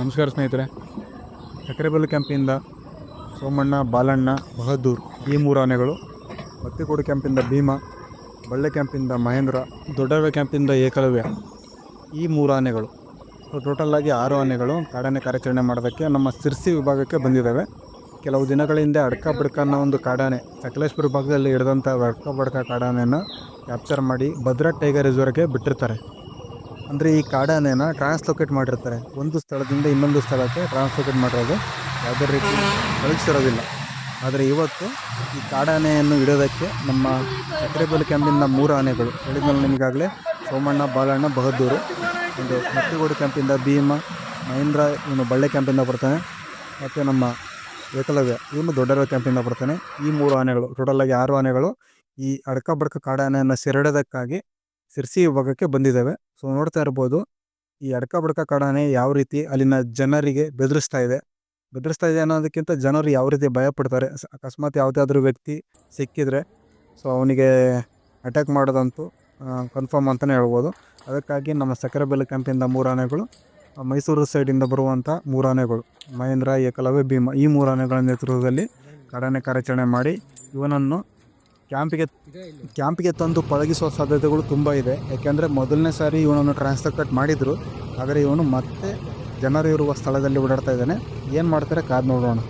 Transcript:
ನಮಸ್ಕಾರ ಸ್ನೇಹಿತರೆ. ಸಕ್ರೆಬಲ್ ಕ್ಯಾಂಪಿಂದ ಸೋಮಣ್ಣ, ಬಾಲಣ್ಣ, ಬಹದ್ದೂರ್ ಈ ಮೂರು ಆನೆಗಳು, ಬತ್ತಿಕೋಡು ಕ್ಯಾಂಪಿಂದ ಭೀಮ, ಬಳ್ಳೆ ಕ್ಯಾಂಪಿಂದ ಮಹೇಂದ್ರ ದೊಡ್ಡವೆ ಕ್ಯಾಂಪಿಂದ ಏಕಲವ್ಯ ಈ ಮೂರು ಆನೆಗಳು. ಟೋಟಲ್ಲಾಗಿ ಆರು ಆನೆಗಳು ಕಾಡಾನೆ ಕಾರ್ಯಾಚರಣೆ ಮಾಡೋದಕ್ಕೆ ನಮ್ಮ ಸಿರ್ಸಿ ವಿಭಾಗಕ್ಕೆ ಬಂದಿದ್ದಾವೆ. ಕೆಲವು ದಿನಗಳ ಹಿಂದೆ ಅಡ್ಕ ಬಡ್ಕ ಅನ್ನೋ ಒಂದು ಕಾಡಾನೆ ಸಕಲೇಶ್ಪುರ ಭಾಗದಲ್ಲಿ ಹಿಡಿದಂಥ ಅಡ್ಕ ಬಡ್ಕ ಕಾಡಾನೆಯನ್ನು ಕ್ಯಾಪ್ಚರ್ ಮಾಡಿ ಭದ್ರಾ ಟೈಗರ್ ರಿಸರ್ವ್ಗೆ ಬಿಟ್ಟಿರ್ತಾರೆ. ಅಂದರೆ ಈ ಕಾಡಾನೆನ ಟ್ರಾನ್ಸ್ಲೋಕೇಟ್ ಮಾಡಿರ್ತಾರೆ. ಒಂದು ಸ್ಥಳದಿಂದ ಇನ್ನೊಂದು ಸ್ಥಳಕ್ಕೆ ಟ್ರಾನ್ಸ್ಲೋಕೇಟ್ ಮಾಡಿರೋದು ಯಾವುದೇ ರೀತಿ ಕಳಿಸಿರೋದಿಲ್ಲ ಆದರೆ ಇವತ್ತು ಈ ಕಾಡಾನೆಯನ್ನು ಇಡೋದಕ್ಕೆ ನಮ್ಮ ಸಕ್ಕರೆಬೆಲ್ ಕ್ಯಾಂಪಿನ ಮೂರು ಆನೆಗಳು. ಹೇಳಿದ್ಮೇಲೆ ನಿಮಗಾಗಲೇ ಸೋಮಣ್ಣ, ಬಾಲಣ್ಣ, ಬಹದ್ದೂರು. ಒಂದು ಮತ್ತಿಗೋಡು ಕ್ಯಾಂಪಿಂದ ಭೀಮ, ಮಹೇಂದ್ರ, ಇವನು ಬಳ್ಳೆ ಕ್ಯಾಂಪಿಂದ ಬರ್ತಾನೆ. ಮತ್ತು ನಮ್ಮ ಏಕಲವ್ಯ, ಇವನು ದೊಡ್ಡರ ಕ್ಯಾಂಪಿಂದ ಬರ್ತಾನೆ. ಈ ಮೂರು ಆನೆಗಳು ಟೋಟಲಾಗಿ ಆರು ಆನೆಗಳು ಈ ಅಡ್ಕ ಬಡ್ಕ ಕಾಡಾನೆಯನ್ನು ಸೆರೆಡೋದಕ್ಕಾಗಿ ಸಿರ್ಸಿ ವಿಭಾಗಕ್ಕೆ ಬಂದಿದ್ದಾವೆ. ಸೊ, ನೋಡ್ತಾ ಇರ್ಬೋದು, ಈ ಅಡ್ಕ ಬಡ್ಕ ಕಾಡಾನೆ ಯಾವ ರೀತಿ ಅಲ್ಲಿನ ಜನರಿಗೆ ಬೆದರಿಸ್ತಾ ಇದೆ. ಬೆದರಿಸ್ತಾ ಇದೆ ಅನ್ನೋದಕ್ಕಿಂತ ಜನರು ಯಾವ ರೀತಿ ಭಯ ಪಡ್ತಾರೆ ಸ- ಅಕಸ್ಮಾತ್ ಯಾವುದಾದ್ರೂ ವ್ಯಕ್ತಿ ಸಿಕ್ಕಿದರೆ, ಸೊ, ಅವನಿಗೆ ಅಟ್ಯಾಕ್ ಮಾಡೋದಂತೂ ಕನ್ಫರ್ಮ್ ಅಂತಲೇ ಹೇಳ್ಬೋದು. ಅದಕ್ಕಾಗಿ ನಮ್ಮ ಸಕ್ಕರೆಬೆಲೆ ಕ್ಯಾಂಪಿಂದ ಮೂರು ಆನೆಗಳು ಮೈಸೂರು ಸೈಡಿಂದ ಬರುವಂಥ ಮೂರು ಆನೆಗಳು ಮಹೇಂದ್ರ ಏಕಲವ್ಯ ಭೀಮ ಈ ಮೂರು ಆನೆಗಳ ನೇತೃತ್ವದಲ್ಲಿ ಕಾಡಾನೆ ಕಾರ್ಯಾಚರಣೆ ಮಾಡಿ ಇವನನ್ನು ಕ್ಯಾಂಪಿಗೆ ಕ್ಯಾಂಪಿಗೆ ತಂದು ಪಳಗಿಸುವ ಸಾಧ್ಯತೆಗಳು ತುಂಬ ಇದೆ. ಯಾಕೆಂದರೆ ಮೊದಲನೇ ಸಾರಿ ಇವನನ್ನು ಟ್ರಾನ್ಸ್ಫರ್ ಕಟ್ ಮಾಡಿದರು. ಆದರೆ ಇವನು ಮತ್ತೆ ಜನರು ಇರುವ ಸ್ಥಳದಲ್ಲಿ ಓಡಾಡ್ತಾ ಇದ್ದಾನೆ. ಏನು ಮಾಡ್ತಾರೆ? ಕಾದು ನೋಡೋಣ.